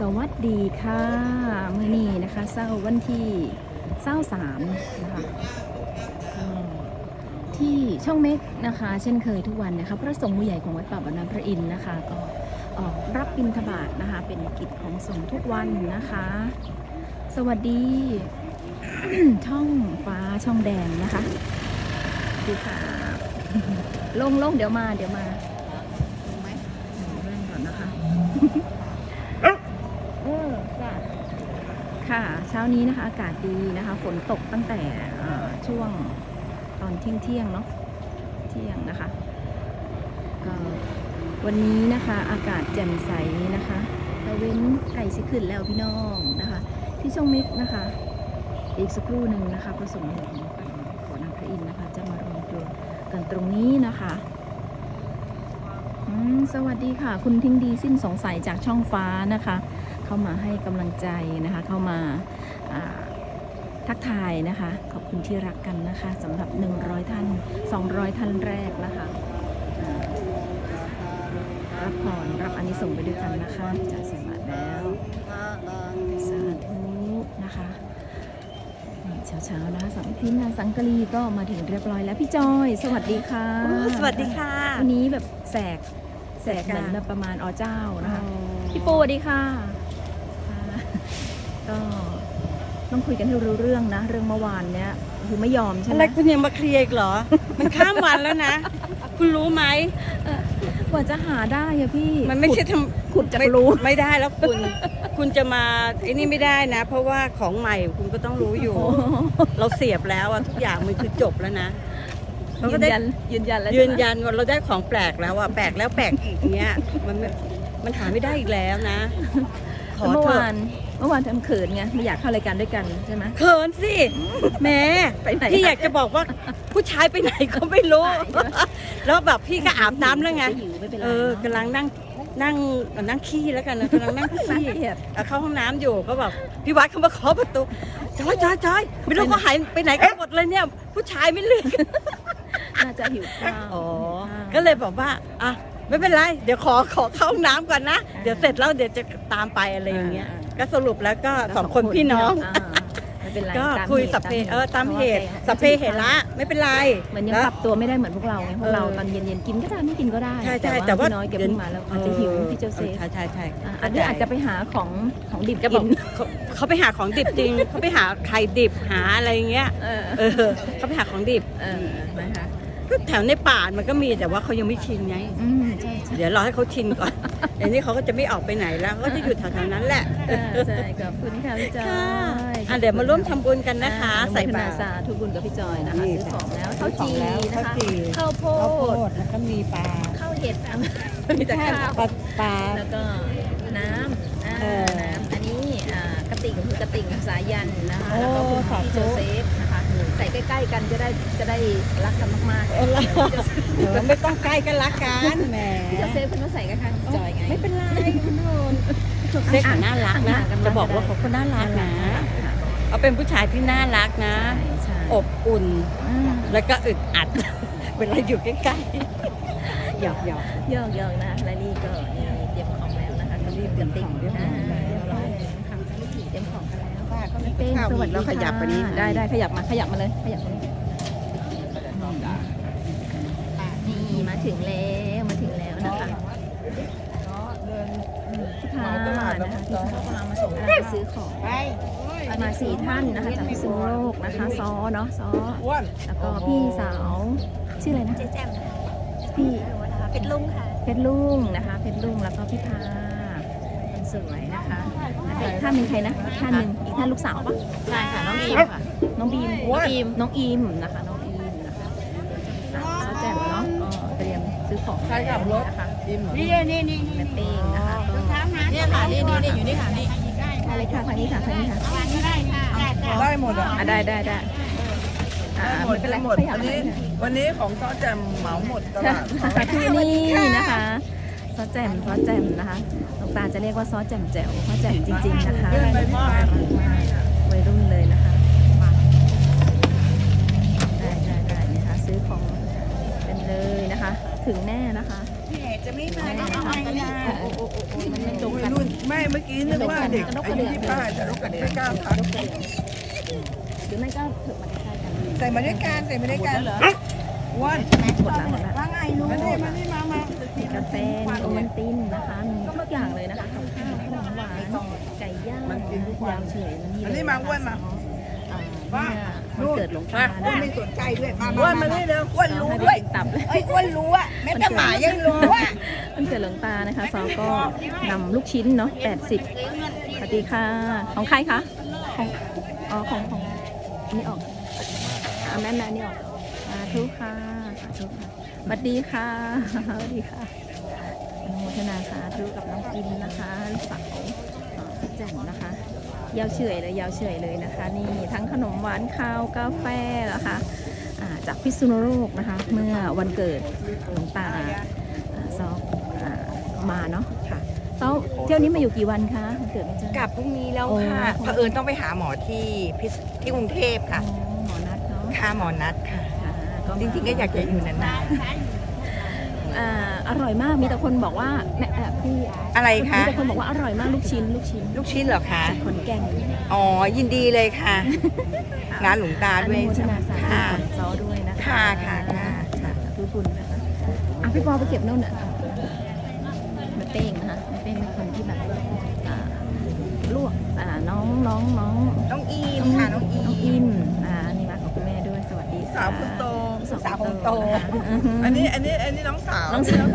สวัสดีค่ะมื่อนี้นะคะเศร้าวันที่เศร้าสามนะคะที่ช่องเมกนะคะ เช่นเคยทุกวันนะคะ พระสงฆ์ผู้ใหญ่ของวัดป่าบ้านน้ำพระอินทร์นะคะ ก็ออกรับบิณฑบาตนะคะ เป็นกิจของสงฆ์ทุกวันนะคะ สวัสดี ช่องฟ้าช่องแดงนะคะดีค่ะลงลงเดี๋ยวมาเดี๋ยวมาลงไหมเดี๋ยวเล่นก่อนนะคะ เออจ้ะค่ะ เช้านี้นะคะอากาศดีนะคะ ฝนตกตั้งแต่ช่วงตอนเที่ยงเที่ยงเนาะเที่ยงนะคะวันนี้นะคะอากาศแจ่มใสนะคะตะเว้นไก่สิขึ้นแล้วพี่น้องนะคะ ที่ช่องม็กนะคะ อีกสักครู่หนึ่งนะคะพระสงฆ์ของฝั่งขอนางพระอินทร์นะคะ จะมารวมตัวกันตรงนี้นะคะสวัสดีค่ะ คุณทิ้งดีสิ้นสงสัยจากช่องฟ้านะคะ เข้ามาให้กำลังใจนะคะ เข้ามา ทักทายนะคะ ขอบคุณที่รักกันนะคะสำหรับ 100 ท่าน 200 ท่านแรกนะคะอ่ารับพรรับอันนี้ส่งส์ไปด้วยกันนะคะจะเสร็จมาแล้วสาธุนะคะนี่เช้าๆนะคะสังพินาสังกะรีก็มาถึงเรียบร้อยแล้วพี่จอย สวัสดีค่ะโอ้สวัสดีค่ะวันนี้แบบแสกแสกเหมือนแบบประมาณอเจ้านะคะพี่ปูสวัสดีค่ะค่ะก็ ต้องคุยกันให้รู้เรื่องนะ เรื่องเมื่อวานเนี้ยคือไม่ยอมใช่อะไหไรมคุณยังมาเคลียร์อีกเหรอ มันข้ามวันแล้วนะ คุณรู้ไหม กว่าจะหาได้อะพี่มันไม่ใช่ทขุดำจากไม่รู ไม่ได้แล้วคุณ คุณจะมาไอ้นี่ไม่ได้นะ เพราะว่าของใหม่คุณก็ต้องรู้อยู่ โอ้เราเสียบแล้วอะทุกอย่างมันคือจบแล้วนะเราก็ยืนได้ยันยืนยันแล้วยืนใช่ไหมยันว่าเราได้ของแปลกแล้วอะแปลกแล้วแปลกอีกเนี้ยมันไม่มันหาไม่ได้อีกแล้วนะขอเมื่อเถวาอะน เมื่อวานทำเขินไงไม่อยากเข้ารายการด้วยกันใช่ไหม เขินสิแหม่ไปไหนพี่อยากจะบอกว่าผู้ชายไปไหนก็ไม่รู้ ไปใช่ไหมแล้วแบบพี่ก็อาบน้ำแล้วไงจะหิวไม่เป็นไรเออกำลังนั่งนั่งนั่งขี้แล้วกันนะกำลังนั่งน่าขี้ เกลียด เอาเข้าห้องน้ำอยู่ก็แบบพี่วัดเขามาเคาะประตูจอยจอยจอยไม่รู้เขาหายไปไหนกันหมดเลยเนี่ย ผู้ชายไม่เลือกน่าจะหิวข้าวอ๋อหิวข้าวก็เลยบอกว่าอะไม่เป็นไร เดี๋ยวขอขอเข้าห้องน้ำก่อนนะ เดี๋ยวเสร็จแล้วเดี๋ยวจะตามไปอะไรอย่างเงี้ย ก็สรุปแล้วก็สองคนพี่น้องาไม่เป็นไรก็ตามคุยหตุสัพเพเออตามเหตุพราะว่าสัพเพเหตุละไม่เป็นไรเหมือนยังแล้วปรับตัวไม่ได้เหมือนพวกเราไงพวกเราเออตอนเย็นๆกินก็ได้ไม่กินก็ได้ใช่ใช่แต่แต่ว่าว่าพี่น้อยแกเพิ่งมาแล้วอาจจะหิวพี่โจเซฟใช่ใช่ใช่อะอันนี้อาจจะไปหาของของดิบจะบกิอกนเขาเขาไปหาของดิบจริง เขาไปหาไข่ดิบหาอะไรเงี้ย เออเออเขาไปหาของดิบ เออนะคะ ก็แถวในป่ามันก็มีแต่ว่าเขายังไม่ชินไง อืมใช่ใช่เดี๋ยวรอให้เขาชินก่อนเดี๋ยวนี้เขาก็จะไม่ออกไปไหนแล้วเขาก็จะอยู่แถวๆนั้นแหละเออใช่ขอบคุณค่ะพี่จอยค่ะอะเดี๋ยวมาร่วมทำบุญกันนะคะ อ่ใส่บาอนุโมทตนสารธุบุญกับพี่จอยนะคะนี่ซื้อของแล้วข้าวซื้จีอของแล้วนะคะข้าวจี่ ข้าวโพข้าวโพดดแล้วก็มีปลาข้าวเห็ดอะมีแต่ข้าว ปลาปลา แล้วก็น้ำอ่าเออน้ำอันนี้อ่ากระติ่งคือกระติ่งสายันนะคะโอ้แล้วก็คุณสาธุ พี่โจเซฟนะคะ ใส่ใกล้ ๆ กันจะได้จะได้รักกันมากเออแล้วเออไม่ต้องใกล้กันละกันแหมๆพี่โจเซฟคุณมาใส่กันข้างๆจอยไงไม่เป็นไรคุณโดนเซ็กน่ารักนะห่างๆกันจะบอกบ้างก็ได้ว่าเขาก็น่ารักนะค่ะเขาเป็นผู้ชายที่น่ารักนะใช่ใช่อบอุ่นอืมแล้วก็อึดอัด เวลาอยู่ใกล้ๆหยอกหยอกเยอะๆนะและนี่ก็นี่เตรียมของแล้วนะคะก็รีบกระติ่งเตรียมของเรี ป้าเขาไม่เป้งสวัสดีแล้วขยับไปนี้ค่ะได้ได้ขยับมาขยับมาเลยขยับมาเลยนี่มาถึงแล้วมาถึงแล้วนะคะพี่พานะคะพี่พากำลังมาส่งการซื้อของไปมาสี่ท่านนะคะจากพิษณุโลกนะคะซอเนาะซออ้วนแล้วก็พี่สาวชื่ออะไรนะเจ๊แจ่มพี่นะคะเป็นลุงค่ะเพชรลุงนะคะเพชรลุงแล้วก็พี่พาคนสวยนะคะแล้วก็ อีกท่านหนึ่งใครนะอีกท่านหนึ่งอีกท่านลูกสาวปะใช่ค่ะน้องบีมค่ะน้องบีมน้องบีมน้องอีมนะคะน้องอีมนะคะสาวสาวแจ่มเนาะก็เตรียมซื้อของใครขับรถนะคะนี่นี่นี่แม่เป้งนะคะก็เนี่ยค่ะนี่นี่นี่อยู่นี่ค่ะนี่อะไรค่ะทางนี้ค่ะทางนี้ค่ะได้ค่ะได้ค่ะได้หมดอะอะได้ได้ได้อ่าได้หมดไม่เป็นไรได้หมดขยับวันมานี้เลยค่ะวันนี้ของซอสแจมเหมาหมดตลาดที่นี่นะคะ ซอสแจ่มซอสแจ่มนะคะหลวงตาจะเรียกว่าซอสแจ่มแจ๋วเพราะแจ่มจริง ๆ นะคะเรื่องใบมากวัยรุ่นเลยนะคะได้ได้ได้นะคะ ซื้อของเป็นเลยนะคะ ถึงแน่นะคะจะไม่มาได้ทำไมนะโอ้โอ้โอ้โอ้มันไม่ตรงวักัยนรุ่นไม่เมื่อกี้นึกว่าเด็กอายุยี่สิบห้าแต่ลูกกระเด็นไม่กล้าทักหรือไม่ก็เถอะมาใกล้ๆกันใส่มาด้วยกันใส่มาด้วยกันอ้วนหมดแล้วหมดแล้วว่าไงลูกมานี่มานี่มามา มีกาแฟมีโอวันตินนะคะมีทุกอย่างเลยนะคะข้าวขนมหวานไก่ย่างยาวเฉยอันนี้มาอ้วนมาว่ามันเกิดหลงตาอ้วนไม่สนใจด้วยมาอ้วนมานี่เร็วอ้วนรู้ด้วยตับเลยอ้วนรู้อะแม้แต่หมายังรู้อะมันเกิดหลงตานะคะซอก็นำลูกชิ้นเนาะ80สวัสดีค่ะของใครคะของอ๋อของของนนี้ออกแม่แม่นี่ออกสาธุค่าธุค่ะ สวัสดีค่ะสวัสดีค่ะอนุโมทนาสาธุกับน้องอินนะคะลูกสาวเอ่อแจ่มนะคะยาวเฉยเลยยาวเฉยเลยนะคะ นี่ทั้งขนมหวานข้าวกาแฟนะคะอ่าจากพิษณุโลกนะคะ เมื่อวันเกิดหลวงตาซอกมาเนาะค่ะซอกเที่ยวนี้มาอยู่กี่วันคะวันเกิดไม่เจอกลับพรุ่งนี้แล้วค่ะเผอิญต้องไปหาหมอที่พิษที่กรุงเทพค่ะหมอนัดเนาะค่าหมอนัดค่ะ จริงๆก็อยากจะอยู่นานอ่าอร่อยมากมีแต่คนบอกว่าแม่เอ่อพี่ๆอะไรมีคะ แต่คนบอกว่าอร่อยมากลูกชิ้นลูกชิ้นลูกชิ้นเหรอคะ ขอนแก่นอ๋อ ยินดีเลยค่ะ งานหลวงตาอด้วยนุโมทนาสาธุค่ะ กับซอด้วยนะคะค่ะค่ะค่ะ สาธุบุญนะคะอะพี่ปอไปเก็บโน่นอะแม่เป้งนะคะแม่เป้งเป็นคนที่แบบอ่าลวกอ่าน้องน้องน้อง น้องอีมค่ะ น้องอีน้องมอิมอ่ สวัสดีค่ะสาวคนโตสาวคนโตนะคะอือฮึอันนี้อันนี้อันนี้น้องสาวน้องสาว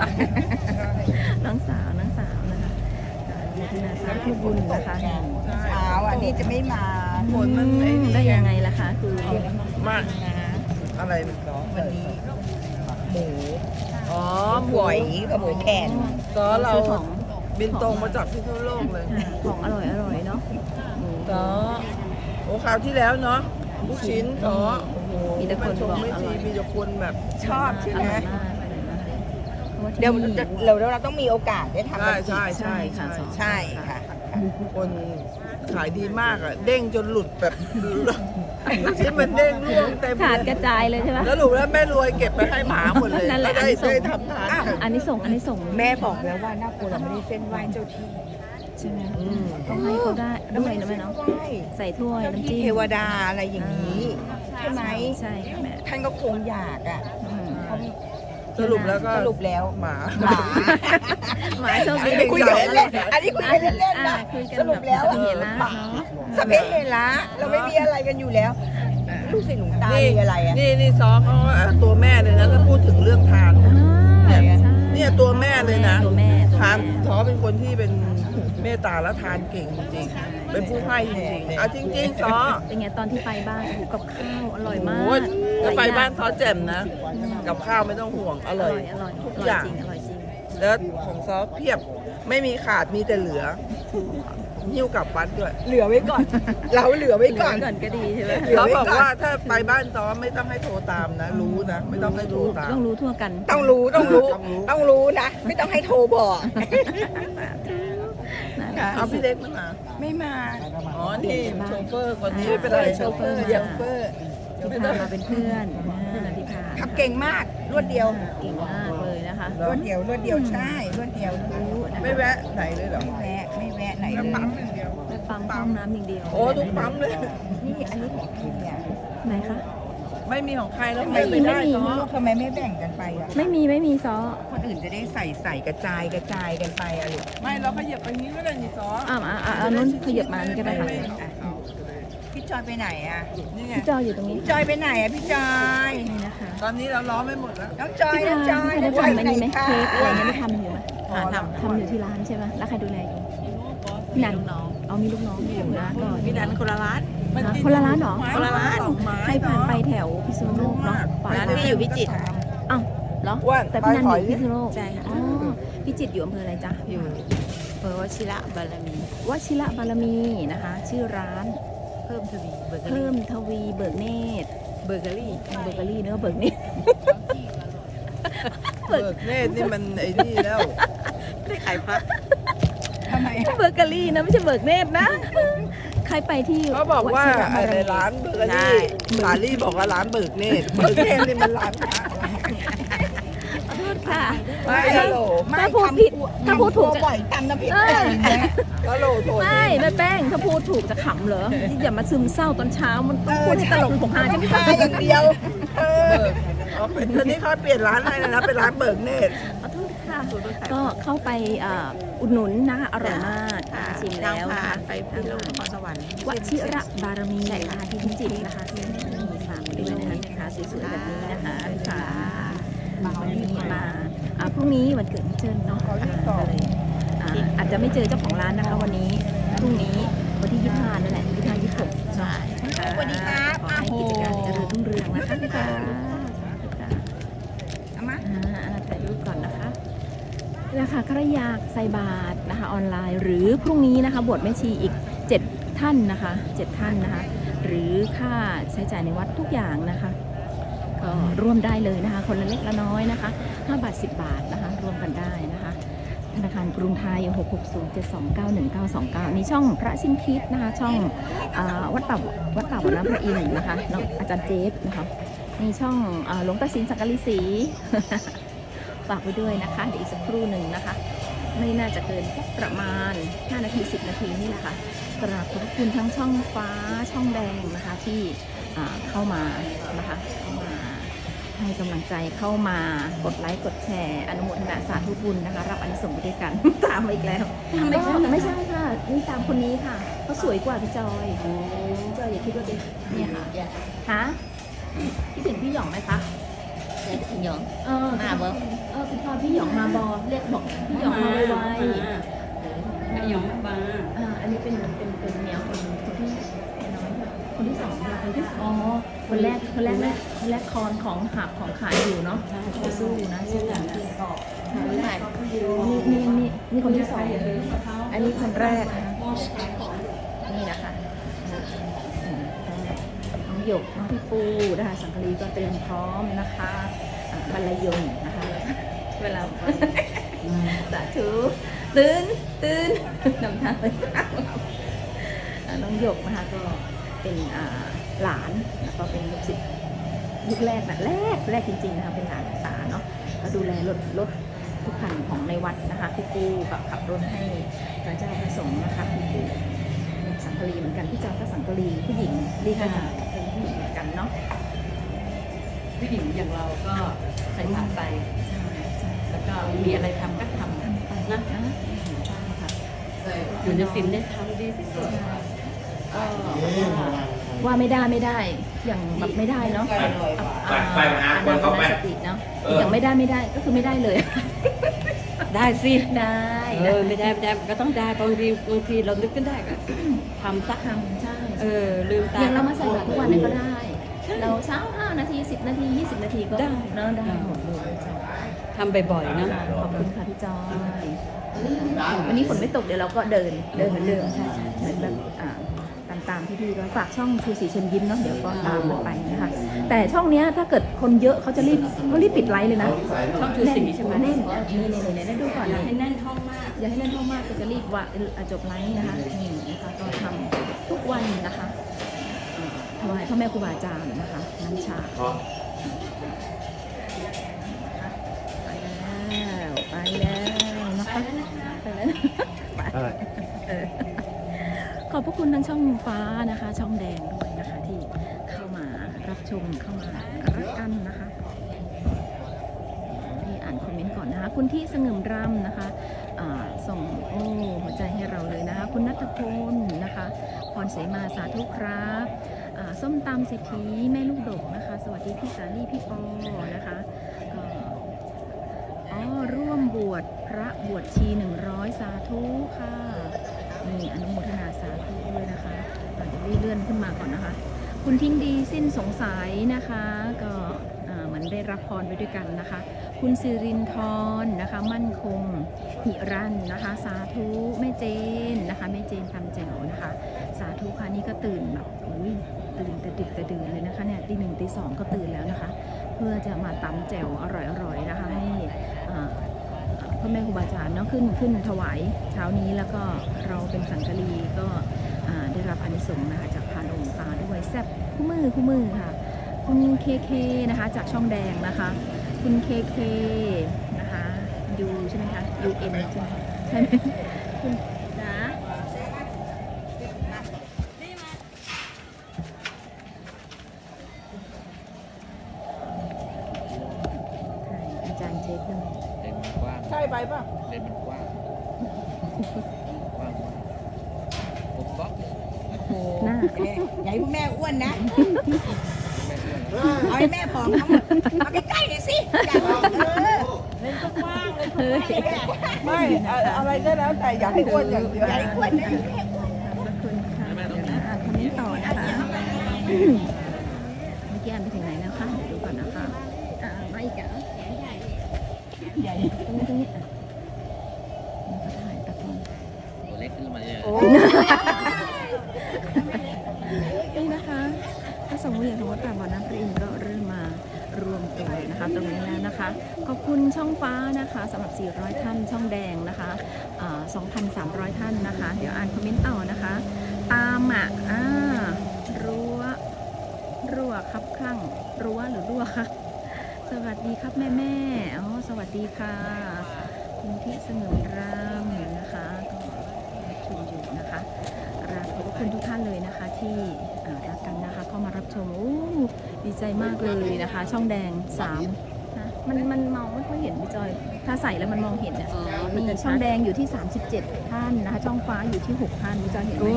น้องสาวน้องสาวนะคะอ่าอนุโมทนาสาธุบุญนะคะสาวอะนี่จะไม่มาผลมันไอ้นี่ได้ยังไงล่ะคะ คือมากอะไรมันก็วันนี้หมูอ๋อฝอยกับหมูแผ่นก็เราซื้อของบินตรงมาจากพิษณุโลกเลยของอร่อยอร่อยเนาะหมูก็โอ้คราวที่แล้วเนาะลูกชิ้นก็โอ้โห มีแต่คนชมบอกไม่อทีร่อยมีแต่คนแบบชอบใช่อไหมร่อยมากอร่อยมากพราะว่าที่เดี๋ยวนี่เราเราต้องมีโอกาสได้ทำใช่กันอีกใช่ใช่ใช่ใช่ค่ะใช่ค่ะ คนขายดีมากอะ เด้งจนหลุดแบบลูกชิ้นมันเด้งร่วงเต็มขาดเลกระยจายเลยใช่ไหมแล้วหลุดแล้วแม่รวยเก็บไปให้หมาหมดเลยนั่นแหละก็ได้อันนี้ส่งได้ทำทานกันอันนี้ส่งอันนี้ส่งแม่บอกแล้วว่าหน้าครัวเราไม่ได้เส้นไหว้เจ้าที่ ใช่ไหมอืม ต้องให้เขาได้ด้วยนะแม่เนาะไหว้ใส่ถ้วยเจ้าน้ำที่จิ้มเทวดาอะไรอย่างนี้ ใช่ไหมใช่ค่ะแม่ท่านก็คงอยากอะอืมเขาสรุปแล้วก็สรุปแล้วหมา หมาหมายโชคดีอันนี้คุยกันเล่นๆอันนี้คุยกันเล่นๆอ่านะคุยกันสรุปแล้ว บบเห็นละหมาเนาะสเปเฮละเราไม่มีอะไรกันอยู่แล้วลูกศิษย์หลวงตานี่มีอะไรอะ นี่นี่ซอเขาเอ่อตัวแม่เลยนะถ้าพูดถึงเรื่องทาน อ่าเนี่ย ใช่เนี่ยตัวแม่เลยนะตัวแม่ตัวทานแม่ซอเป็นคนที่เป็น เมตตาและทานเก่งจริงๆเป็นผู้ให้จริงๆเอาจริงๆซอเป็นไงตอนที่ไปบ้านโอ้โหกับข้าวอร่อยมากโอ้ยถ้าไปหลยอย่งบ้านซอแจ่มนะ กับข้าวไม่ต้องห่วงออร่ร่ออยยอร่อยทุกออร่อยย่างจริงอร่อยจริงแล้วของซอเพียบไม่มีขาดมีแต่เหลือหิ้วกลับวัดด้วย เหลือไว้ก่อน เราเหลือไว้ก่อนก่อนก็ดีใช่ไหมเหลือเขาไว้บอกก่อนว่าถ้าไปบ้านซอไม่ต้องให้โทรตามนะ รู้นะ ไม่ต้องให้โทรตาม ต้องรู้ทั่วกัน ต้องรู้ต้องรู้ ต้องรู้ต้องรู้นะ ไม่ต้องให้โทรบอก นะเอาพี่เล็กมาไม่มา อ๋อ นี่โชเฟอร์คนนี้ไม่เป็นไรโชเฟอร์โชเฟอร์ที่พามาเป็นเพื่อนอ่าที่พาขับเก่งมาก รวดเดียว เก่งมากเลยนะคะ รวดเดียว รวดเดียว ใช่ รวดเดียวรู้นะคะไม่แวะไหนเลยเหรอ ไม่แวะ ไม่แวะไหนเลยไปปั๊มห้องน้ำอย่างเดียว โอ้ทุกปั๊มเลย นี่อันนี้ของใครเนี่ยไหนคะ ไม่มีของใครแล้วไม่ไปมีไม่ไม่ได้มีซอลูกทำไมไม่แบ่งกันไปอะ ไม่มีไม่มีซอคนอื่นจะได้ใส่ใส่กระจายกระจายกันไปอะลูกไม่เราขยับไปนี้ก็ได้นี่ซออ่าอ่าอ่าเอานู้นขยับมานี่ก็ได้ค่ะอะพี่จอยไปไหนอะนี่ไงพี่จอยอยู่ตรงนี้พี่จอยไปไหนอะพี่จอยนี่นะคะ ตอนนี้เราล้อไม่หมดแล้วน้องจอยพี่น้องจอยได้น้องจอยทำไปอันไหนนี้ไหมคะเค้กอะไรเงี้ยไม่ทำอยู่ไหมทำทำอยู่ที่ร้านใช่ไหมแล้วใครดูแลอยู่พี่นัน เอามีลูกน้องอยู่นะก็พี่นันคนละร้านมันติดคนละร้านเหรอคนละร้านสองไม้ใครผ่านไปแถวพิษณุโลกเนาะร้านที่อยู่พิจิตรอ้าวเหรออ้วนแต่พี่นันไปอถอยยู่พิษณุโลกใช่ค่ะอ๋อพี่จิตรอยู่อำเภออะไรจ๊ะอยู่เบอร์วชิระบารมีวชิระบารมีนะคะ ชื่อร้านเพิ่มทวีเบเกอเพิ่รี่มทวีเบิกเนตรเบเกอรี่เบเกอรี่เนื้อะเบิกเนตรเบิกเนตรนี่มันไอ้นี่แล้วไม่ได้ขายพระ ทำไมเบเกอรี่นะไม่ใช่เบิกเนตรนะ ใครไปที่เขาบอกว่าชิระบอะไรมีร้านเบอร์รี่สาลี่บอกว่าร้านเบิกเนตรเบิกเนตรนี่มันร้านค้าขอโทษค่ะ ไม่ฮัลโหลถ้าพูดผิดถ้าพูดถูกจะ บ่อยตำน้ำพริกเออ ฮัลโหลโถไม่แม่แป้งถ้าพูดถูกจะขำเหรออย่ามาซึมเศร้าตอนเช้ามันต้องพูดให้ตลกผมหาจะไม่ใช่อย่างเดียวเอออ๋อเป็นตอนนี้เขาเปลี่ยนร้านอะไรนะเป็นร้านเบิกเนตรขอโทษค่ะ ก็เข้าไปอ่าอุดหนุนนะคะอร่อยมากค่ะชิมแล้วทางนะผ่าคะนไปพิโลกนครสวรรค์วชิระบารมีนะคะที่พิจิตรนะคะซึ่งมีฝากไว้ด้วยนะคะนะคะสวยๆแบบนี้นะคะค่ะวันนี้มาอ่าพรุ่งนี้วันเกิดพี่เจิ้นเนาะอ่าก็เลยอ่าอาจจะไม่เจอเจ้าของร้านนะคะวันนี้พรุ่งนี้วันที่25นั่นแหละ25 26ใช่สวัสดีครับขอให้กิจการเจริญรุ่งเรืองนะคะพี่ค่ะเอามาอ่าถ่ายรูปก่อนนะคะ ราคาใครอยากใส่บาทนะคะออนไลน์ หรือพรุ่งนี้นะคะบวชแม่ชีอีก 7 ท่านนะคะ7ท่านนะคะ หรือค่าใช้จ่ายในวัดทุกอย่างนะคะก็ร่วมได้เลยนะคะ คนละเล็กละน้อยนะคะ 5 บาท 10 บาทนะคะร่วมกันได้นะคะ ธนาคารกรุงไทย 6 6 0 7 2 9 1 9 2 9นี่ช่องพระสิ้นคิดนะคะ ช่องอวัดป่าวัดป่าวัดน้ำพระอินทร์นะคะน้องอาจารย์เจฟนะคะนี่ช่องหลวงตาสินสักกะลิสี ฝากไว้ด้วยนะคะเดี๋ยวอีกสักครู่หนึ่งนะคะ ไม่น่าจะเกินสักประมาณ 5 นาที 10 นาทีนี่แหละค่ะกราบขอบพระคุณทั้งช่องฟ้าช่องแดงนะคะที่อ่าเข้ามานะคะเข้ามาให้กำลังใจเข้ามากดไลค์กดแชร์ อนุโมทนาสาธุบุญนะคะ รับอานิสงส์ไปด้วยกัน ตามมาอีกแล้วก็ไม่ใช่ค่ะนี่ตามคนนี้ค่ะเขาสวยกว่าพี่จอยพี่จอยอย่าคิดว่าเป็นเนี่ยค่ะฮะคิดถึงพี่หยองไหมคะ หยองเออมาบ่เออพี่จอยพี่หยองมาบอเรียกบอกพี่หยองมาไวแม่หยองมาๆอ่าอันนี้เป็นเป็นเป็นเมียคนคนที่น้อยค่ะคนที่สองค่ะคนที่อ๋อคนแรกคนแรกแรกคนแรกคอนของหักของขายอยู่เนาะไปสู้นะสู้กันนะใช่นี่นี่นี่นี่คนที่สองอันนี้คนแรกนะคะนี่นะคะน้องหยกน้องพี่ปูนะคะสังกะรีก็เตรียมพร้อมนะคะ อะบรรยงนะคะ เวลาสาธุตื่นตื่นนำทางเลยอะน้องหยกนะคะก็เป็นอ่าหลานแล้วก็เป็นลูกศิษย์ยุคแรกนะแรกแรกจริงๆนะคะเป็นหลานตาเนาะก็ดูแลรถรถทุกคันของในวัดนะคะพี่ปูก็ขับรถให้พระเจ้าพระสงฆ์นะคะพี่ปูสังกะรีเหมือนกันพี่จอยก็สังกะรีผู้หญิงดีค่ะเป็นผู้หญิงเหมือนกันเนาะ ผู้หญิงอย่างเราก็ใส่ผ่านไปแล้วก็มีอะไรทำก็ทำนะนะใช่ค่ะอยู่ในศีลได้ทำดีที่สุดก็ว่าไม่ได้ไม่ได้ อย่างแบบไม่ได้เนาะไปไปหาคนเข้าไปสติเนาะเออออย่างไม่ได้ไม่ได้ก็คือไม่ได้เลย ได้สิได้เออไม่ได้ไม่ได้ก็ต้องได้บางทีบางทีเรานึกขึ้นได้ก็ทำสักทำใช่เออลืมตาอย่างเรามาใส่บาตรทุกวันเนี่ยก็ได้ เราเช้า5 นาที 10 นาที 20 นาทีก็ได้ เนาะได้หมดเลยใช่ทำบ่อยๆนะค่ะขอบคุณค่ะพี่จอย วันนี้ฝนไม่ตกเดี๋ยวเราก็เดินเดินเหมือนเดิมใช่ใช่เหมือนแบบอ่าตามตามพี่ๆก็ฝากช่องชูสีเชิญยิ้มเนาะเดี๋ยวก็ตามมันไปนะคะแต่ช่องเนี้ยถ้าเกิดคนเยอะเขาจะรีบเขารีบปิดไลฟ์เลยนะช่องชูศรีใช่ไหม แน่นเออนี่นี่นี่นี่ดูก่อนอยากนี่ให้แน่นห้องมาก อย่าให้แน่นเท่ามากก็จะรีบว่าเอ่อจบไลฟ์นะคะนี่นะคะก็ทำทุกวันนะคะเอ่อ ถวายพ่อแม่ครูบาอาจารย์นะคะน้ำชาไปแล้วไปแล้วนะคะไปแล้วนะไปเออขอบพระคุณทั้งช่องฟ้านะคะ ช่องแดงด้วยนะคะที่เข้ามารับชมเข้ามารักกันนะคะที่อ่านคอมเมนต์ก่อนนะคะ คุณที่สงึมรำนะคะอ่าส่งโอ้หัวใจให้เราเลยนะคะ คุณนัทพลนะคะพรเสมาสาธุครับอ่า ส้มตำเศรษฐีแม่ลูกดกนะคะ สวัสดีพี่สาลี่พี่ปอนะคะก็อ๋อร่วมบวชพระบวชชีหนึ่งร้อยสาธุค่ะนี่อนุโมทนาสาธุด้วยนะคะอาจจะเลื่อนขึ้นมาก่อนนะคะ คุณทิ้งดีสิ้นสงสัยนะคะ ก็เหมือนได้รับพรไปด้วยกันนะคะ คุณสิรินทรนะคะ มั่นคงหิรันนะคะ สาธุแม่เจนนะคะแม่เจนทำแจ๋วนะคะ สาธุค่ะนี่ก็ตื่นแบบอุ้ย ตื่นแต่ดึกแต่ดื่นเลยนะคะเนี่ยตีหนึ่งตีสองก็ตื่นแล้วนะคะ เพื่อจะมาตำแจ่วอร่อยๆนะคะ ให้พ่อแม่ครูบาอาจารย์เนาะขึ้นขึ้นถวายเช้านี้แล้วก็เราเป็นสังกะรีก็ได้รับอานิสงส์นะคะจากพานองค์ตาด้วยแซ่บคู่มือคู่มือค่ะคุณเคเคนะคะจากช่องแดงนะคะ คุณเคเคนะคะ U ใช่ไหมคะ U N ใช่ไหมใช่ไหมคุณจ๋าอาจารย์เช็คเลย เลนมันกว้าง ใช่ไปป่ะ เลนมันกว้างกว้างมากผมบล็อก หน้า ใหญ่พวกแม่อ้วนนะ เอาให้แม่ผอมทั้งหมดเอาใกล้ๆหน่อยสิอยากบอกเออ เฮ้ย ไม่อะอะไรก็แล้วแต่อยากให้อ้วนอย่างเดียวใหญ่อ้วนนะขอบคุณค่ะเดี๋ยวนะอ่านคอมเมนต์ต่อนะคะเมื่อกี้อ่านไปถึงไหนแล้วคะเดี๋ยวดูก่อนนะคะอ่ามาอีกอะใหญ่ตรงนี้ตรงนี้อะนี่ก็ถ่ายตะกอน ตัวเล็กขึ้นมาเยอะนี่ นะคะ ขอบคุณช่องฟ้านะคะสำหรับ 400 ท่าน ช่องแดงนะคะ2,300 ท่านนะคะ เดี๋ยวอ่านคอมเมนต์ต่อนะคะ ตามอะอ่ารั้วรั่วครับคลั่งรั้วหรือรั่วคะสวัสดีครับแม่แม่อ๋อสวัสดีค่ะ คุณที่สงวนรามนะคะก็ชมอยู่นะคะรักขอบคุณทุกท่านเลยนะคะที่รักกันนะคะ เข้ามารับชมโอ้ดีใจมากเลยนะคะ ช่องแดงสา มนะมันมันมองไม่ค่อยเห็นพี่จอย ถ้าใส่แล้วมันมองเห็นเนี่ยมีช่องแดงอยู่ที่ 37 ท่านนะคะช่องฟ้าอยู่ที่6ท่านพี่จอยเห็นไหม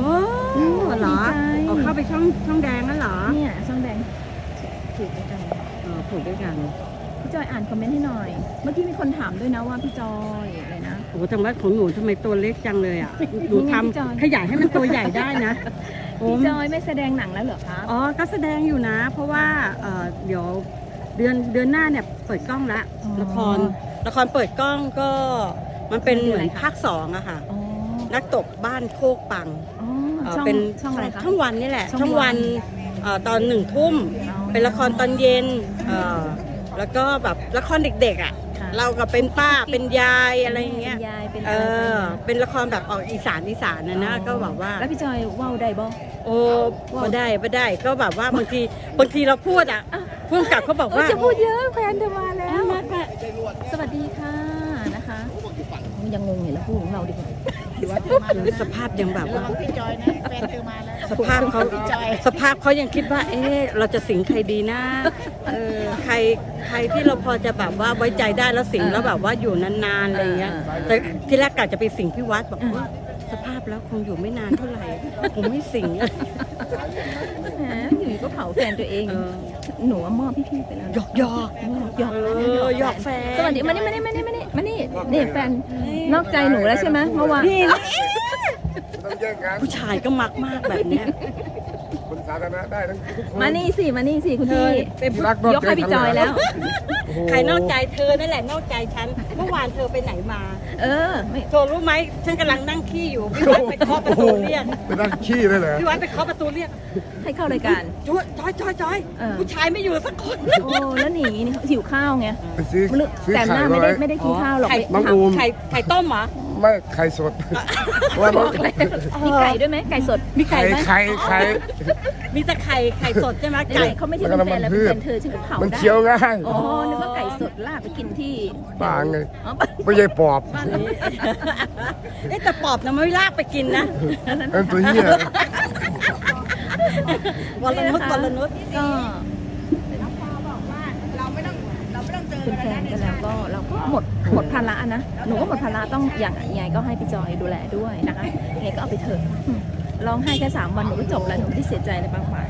โอ้เหรอดีใจเอาเข้าไปช่องช่องแดงนั่นเหรอเนี่ยช่องแดงถูกด้วยกันเออผูกด้วยกันพี่จอยอ่านคอมเมนต์ให้หน่อย เมื่อกี้มีคนถามด้วยนะว่าพี่จอยอะไรนะโอ้ทางวัดของหนูทำไมตัวเล็กจังเลยอะหนูนี่ไงพี่จอยทำขยายให้มันตัวใหญ่ได้นะโอ้พี่จอยไม่แสดงหนังแล้วเหรอครับอ๋อก็แสดงอยู่นะ เพราะว่าเอ่อเดี๋ยว เดือนเดือนหน้าเนี่ยเปิดกล้องละอ๋อ ละครละครเปิดกล้องก็มันเป็นเหมือนภาคสองอะค่ะ อ๋อนักตบบ้านโคกปังอ๋อเอ่อช่องเป็นช่องอะไรคะ ช่องวันนี่แหละช่องช่องวันวันเอ่อตอนหนึ่งทุ่ม อ๋อเป็นละครตอนเย็นเอ่อแล้วก็แบบละครเด็กๆอะ ค่ะ เราก็เป็นป้าเป็นยายอะไรอย่างเงี้ย ป็นยายเป็นเออะไรอ เป็นละครแบบออกอีสานอีสานนะนะก็แบบว่า แล้วพี่จอยเว่าวได้บ่ โอ้ไม่ได้ไม่ได้ก็แบบว่าบางทีบางทีเราพูดอะ พูดกับเขาบอกเออว่าจะพูดเยอะแฟนเธอมาแล้ว สวัสดีค่ะนะคะยังงงอยู่แล้วพูดของเราดีกว่าสภาพยังแบบว่าพี่จอยนะแฟนเธอมาแล้วสภาพเขาสภาพเขายังคิดว่า เอ๊ะเราจะสิงใครดีนะเออใครใครที่เราพอจะแบบว่าไว้ใจได้แล้วสิงแล้วแบบว่าอยู่นานๆอะไรอย่างเงี้ยแต่ที่แรกกะจะไปสิงพี่วัดบอกว่าสภาพแล้วคงอยู่ไม่นานเท่าไหร่คงไม่สิงแหมอยู่ก็เผาแฟนตัวเองเออ หนูว่ามอบพี่ๆไปแล้วหยอกหยอกหยอกเออหยอกแฟนสวัสดีมานี่มานี่มานี่มานี่มานี่นี่แฟนนอกใจหนูแล้วใช่ไหมเมื่อวานนี่นะต้องแย่งกันผู้ชายก็มักมากแบบเนี้ยคนสาธารณะได้ทั้งทุกคนมานี่สิมานี่สิคุณเธอพี่เป็นผู้รักนอกยกให้พี่จอยแล้วโอ้โหใครนอกใจเธอนั่นแหละนอกใจฉันเมื่อวานเธอไปไหนมา เออไม่เธอรู้ไหมฉันกำลังนั่งขี้อยู่พี่วัดไปเคาะประตูเรียกไปนั่งขี้ได้เหรอพี่วัดไปเคาะประตูเรียกให้เข้ารายการจุ๊ยจอยจอยจอยเออ ผู้ชายไม่อยู่สักคนโอ้แล้วหนีนี่หิวข้าวไงไปซื้อไม่รู้ซื้อแต่หไข่น้ามาไม่ได้ไว้ ไม่ได้กินข้าวหรอกไข่น้องอูม ไข่ไข่ต้มเหรอ ไม่ไข่สดว่าน้องมีไก่ด้วยไหมไก่สด มีไข่ไข่ไหมไข่ไข่ มีแต่ไข่ไข่สดใช่ไหมไก่ไก่เขาไม่ใช่เป็นแฟนแล้วเป็นแฟนเธอฉันก็เผามันได้เคี้ยวง่ายอ๋อนึกว่าไก่สดลากไปกินที่บ้าไงอ๋อไม่ใช่ปอบบ้านนี้เอ๊ะแต่ปอบนะไม่ลากไปกินนะอันตัวเหี้ยวรนุษวรนุษก็เราไม่ต้อง เราไม่ต้องเจอเป็นกันแฟแล้วนนะกันแล้วก็เราก็หมดหมดภาระนะหนูก็หมดภาระต้องอย่างยังไงก็ให้พี่จอยดูแลด้วยนะคะยังไงก็เอาไปเถอะอืมร้องไห้แค่สามวันหนูก็จบแล้วหนูไม่ได้เสียใจอะไรมากมาย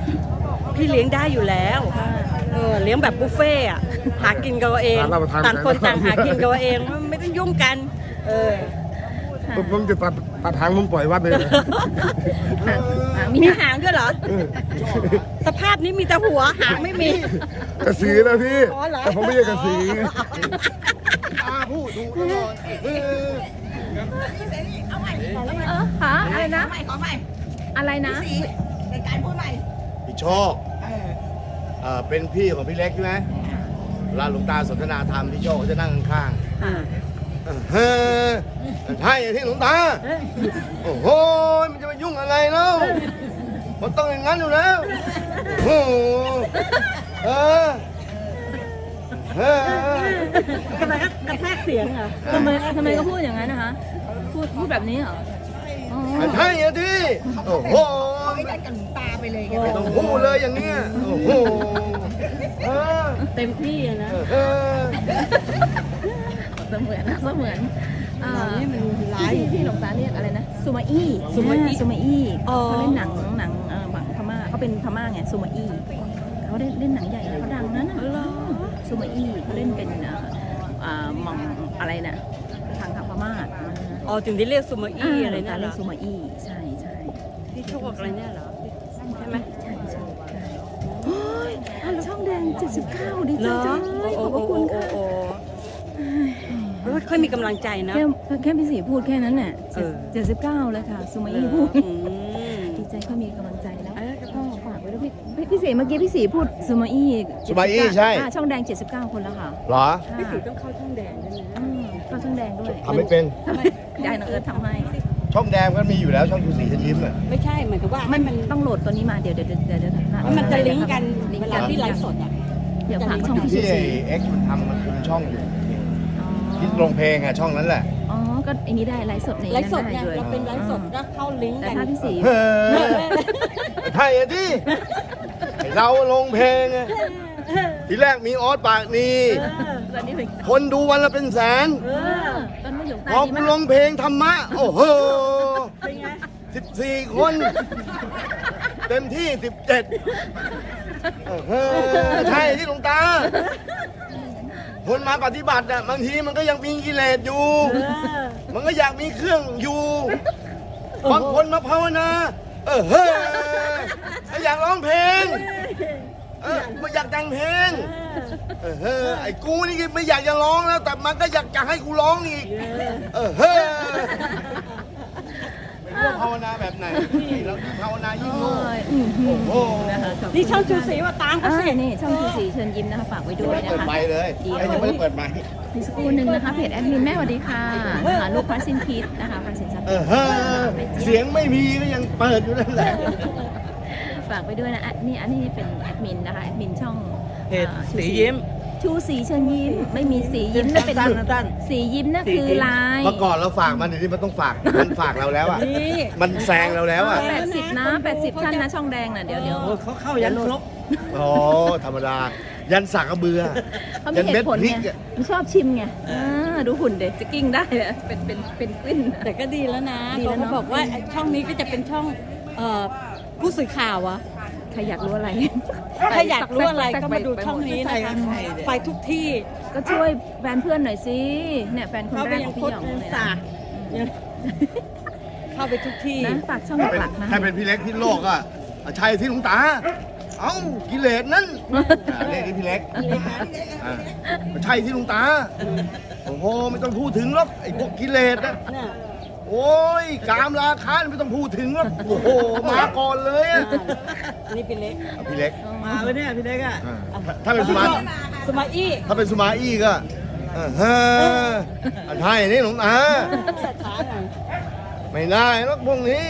พี่เลี้ยงได้อยู่แล้วค่ะเออเลี้ยงแบบบุฟเฟ่ต์อะหากินกันเอาเองร้านเราทานต่างคนกันต่างหากินกันเอาเองไม่ต้องยุ่งกัน เออค่ะผมผมจะตัดตัดหางผมปล่อยวัดเลยนะอะอะ มีมีหาหางด้วยเหรอ สภาพนี้มีแต่หัวหางไม่มี กระสือนะพี่ อ๋อเหรอ แต่ผมไม่ใช่กระสือเออหาอะไรนะขอใหม่ขอใหม่อะไรนะสีรายการพูดใหม่พี่โชคเอ่อเป็นพี่ของพี่เล็กใช่ไหมเวลาหลวงตาสนทนาธรรมพี่โชคเขาจะนั่งข้างค่ะๆเฮ้ยใช่ที่หลวงตา โอ้โห มันจะมายุ่งอะไรแล้ว มันต้องอย่างนั้นอยู่แล้วโอ้โหเออเฮ้ยทำไมก็กระแทกเสียงเหรอทำไมทำไมก็พูดอย่างนั้นนะคะ พูดพูดแบบนี้เหรออ๋อใช่อะดิโอ้โหไอ้นั่นกับหลวงตาไปเลยไงไม่ต้องพูดเลยอย่างเงี้ยโอ้โหเออเต็มที่อะนะเออเสมือนนะเสมือนอ่านี่มันร้ายที่ที่หลวงตาเรียกอะไรนะซูมาอี้ซูมาอี้อ่ซูมาอี้อ๋อเขาเล่นหนังหนัง เอ่อหนังพม่าเขาเป็นพม่าไงซูมาอี้เขาได้เล่นหนังใหญ่นะเขาดังนะน่ะซูมาอี้เขาเล่นเป็นเอ่ออ่าหมองอะไรน่ะทางทางพม่าอ๋อถึงได้เรียกซูมาอี้อะไรหลวงเนี่ตายเหรเรียอกซูมาอี้ใช่ใช่ที่โชคอะไรเนี่ยเหรอใช่ไหมใช่ใช่ใช่โอ้ยช่องแดง 79 ดีใจเหรอจังเลยขอบพระคุณค่ะโอ้โอ้โอ้โอ้ค่อยมีกำลังใจนะแค่แค่พี่สีพูดแค่นั้นน่ะเออเจ็ดสิบเก้าเลยค่ะซูมาอี้พูด พี่พี่พี่สีเมื่อกี้พี่สีพูดซูมาอี้ซูมาอี้ใช่อ่าช่องแดง 79 คนแล้วค่ะเหรอพี่สีค่ะต้องเข้าช่องแดงด้วยนะอืมก็ช่องแดงด้วยทำไม่เป็น ยายน้องเอิร์ธทำให้ ช่องแดงก็มีอยู่แล้วช่องชูศรีเชิญยิ้มอะ ไม่ใช่เหมือนกับว่ามัให้นมันต้องโหลดตัวนี้มาเดี๋ยวเดี๋ยวเดี๋ยวเดี๋ยวให้มันจะลิงก์กันลิงเวก์ลาที่ไลฟ์สดอะ เดี๋ยวฝากมันช่องอยู่พี่ที่สีเอ็กซ์มันทำมันคุมช่องอยู่อ๋อที่ลงเพลงอะช่องนั้นแหละ อ๋อก็อันนี้ได้ไลฟ์สดในไลฟ์สดนั้นเนี่ยด้วยเราเป็นไลฟ์สดก็เข้าลิงก์แต่กันถ้าพี่สี เฮ้ยใช่อะดิไอ้ เราลงเพลงอะทีแรกมีออสปากนีตอนนี้เป็นคนดูวันละเป็นแสนเออตอนนี้หลวงตาพอดีกูมากลงเพลงธรรมะ โอ้โหเป็นไงสิบสี่คน เต็มที่สิบเจ็ดเออใช่ที่หลวงตา คนมาปฏิบัติอะบางทีมันก็ยังมีกิเลสอยู่ มันก็อยากมีเครื่องอยู่บางคนมาภาวนา เออเฮ้ยอยากร้องเพลง เออไม่อยากแต่งเพลง เออเฮ้ยไอ้กูนี่ไม่อยากจะร้องแล้ว แต่มันก็อยากจะให้กูร้องอีก เออเฮ้ยไม่รู้ว่าภาวนาแบบไหนเรายิ่งภาวนายิ่งโอ้โง่ยอืมหืมโอ้นะคะขบคุณนี่ช่องชูศรีว่าตามเขาอ่าสิ นี่ช่องชูศรีเชิญยิ้มนะคะฝากไว้ด้วยนะเปิดคะ ไมค์เลยเดี๋ยว ไอ้ยังไม่ได้เปิดไมค์มีสักครู่หนึ่งนะคะเพจแอดมินแม่สวัสดีค่ะนะคะลูกพระสินคิดนะคะพระสินทรัพย์ เออเฮ้ยเสียงไม่มีก็ยังเปิดอยู่นั่นแหละ ฝากไว้ด้วยนะอะนี่อันนี้เป็นแอดมินนะคะแอดมินช่องเพจอ่าชูสียิ้ม ชูสีเชิญยิ้ม ไม่มีสียิ้มนั่นเป็นสั้นๆสั้นสียิ้มนั่นคือลายเมื่อก่อนเราฝากมันเดี๋ยวนี้มันต้องฝาก มันฝากเราแล้วอะ นี่มันแซงเราแล้วอะ แปดสิบนะแปดสิบท่านนะช่องแดงน่ะเดี๋ยวเดี๋ยว โอ้เขาเข้ายันครบ อ๋อ ธรรมดา ยันสักกระเบือ เขามีเหตุผลยันเม็ดพริไงกอะ มันชอบชิมไงอ่า ดูหุ่นเด็กจะกิ้งได้เลยเป็นเป็นเป็นกลิ้นแต่ก็ดีแล้วนะดีแล้วเขาเนอะ บอกว่าไอ้ช่องนี้ก็จะเป็นช่องเอ่อผู้สื่อข่าวอะใครอยากรู้อะไร ถ้าอยากรู้อะไรแทรก็ไปมาดูไปหช่องนี้ใช่นะคะใช่เนี่ยไปทุกที่ ก็ช่วยแฟนเพื่อนหน่อยสิเนี่ยแฟนคนเข้าแรไปกยัของงโคพี่ตหยรองเลยสานะยังเข้าไปทุกที่ นะฝากช่องถ้าเป็นหลักๆนะ ถ้าเป็นพี่เล็กพี่โลกอะใช่ที่หลวงตา เอ้ากิเลสนั่นอ่าเรียกที่พี่เล็กอ่าใช่ที่หลวงตา โอ้โหไม่ต้องพูดถึงหรอกไอ้พวกกิเลสนะเนี่ยโอ้ยกามราคาไม่ต้องพูดถึงหรอกโอ้โหมาก่อนเลยอะอันนี้เป็นเล็กอะพี่เล็กมาไปเนี่ยพี่เล็กอะอ่าถ้าเป็นสุมาสมาอี้ถ้าเป็นสุมาอี้ก็เออเฮ้ออันไทยนี่หลวงตา ช้าหน่อยไม่ได้หรอกพวกนี้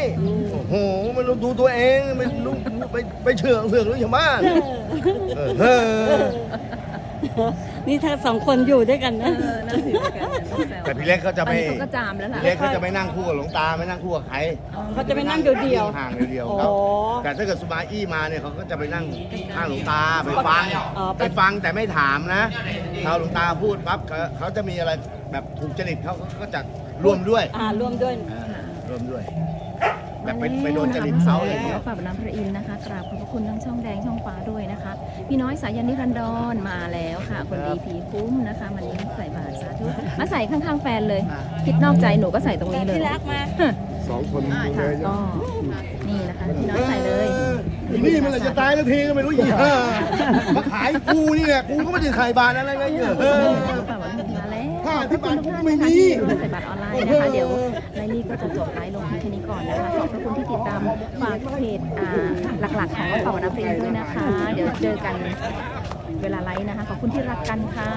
โอ้โหมันดูตัวเองไม่รู้ไปไปเชื่องเสือกหรือชาวบ้านเออเฮ้อ นี่ถ้าสองคนอยู่ด้วยกันเอนะอนั่นสิว่ากันต้องแซวแต่พี่เล็กเขาจะตอนไม่นี้เขาก็จามแล้วล่ะ พี่เล็กเขาจะไม่นั่งคู่กับหลวงตาไม่นั่งคู่กับใครเขาจะไปนั่งเดียวๆห่างเดียวๆโอ้ครับแต่ถ้าเกิดสุมาอี้มาเนี่ยเขาก็จะไปนั่งข้างหลวงตาไปฟังอ๋อไป ไปฟังแต่ไม่ถามนะถ้าหลวงตาพูดปั๊บเขาเขาจะมีอะไรแบบถูกจริตเขาก็จะร่วมด้วยอ่าร่วมด้วย อ่าร่วมด้วย แบบไปไปโดนจริตเขาอะไรอย่างเงี้ย ฝากน้ำพระอินทร์นะคะกราบขอบพระคุณทั้งช่องแดงช่องฟ้าด้วยนะคะ พี่น้อยสายันนิรันดรมาแล้วค่ะ คนดีผีคุ้มนะคะมันนี้ใส่บาตรสาธุมาใส่ข้างๆแฟนเลย คิดนอกใจหนูก็ใส่ตรงนี้เลย ที่รักมาสองคนเลค่ะยก็นี่นะคะพี่น้อยใส่เลยอีนี่มันจะตายแล้วทีก็ไม่รู้ยี่ห้ามาขายกูนี่แหละกูก็ไม่ได้ขายบานอะไรเลยเนี่ยเออ ฝากวันนี้มาแล้วห้าขอบคุณทุกท่านไม่นะคะมีที่มาใส่บัตรออนไลน์นะคะเดี๋ยวไลน์นี้ก็จะจบไลฟ์ลงที่ แค่นี้ก่อนนะคะ ขอบพระคุณที่ติดตามฝากเพจอ่าหลักๆ ของกระเป๋าน้ำเพลงด้วยนะคะ เดี๋ยวเจอกันเวลาไลฟ์นะคะ ขอบคุณที่รักกันค่ะ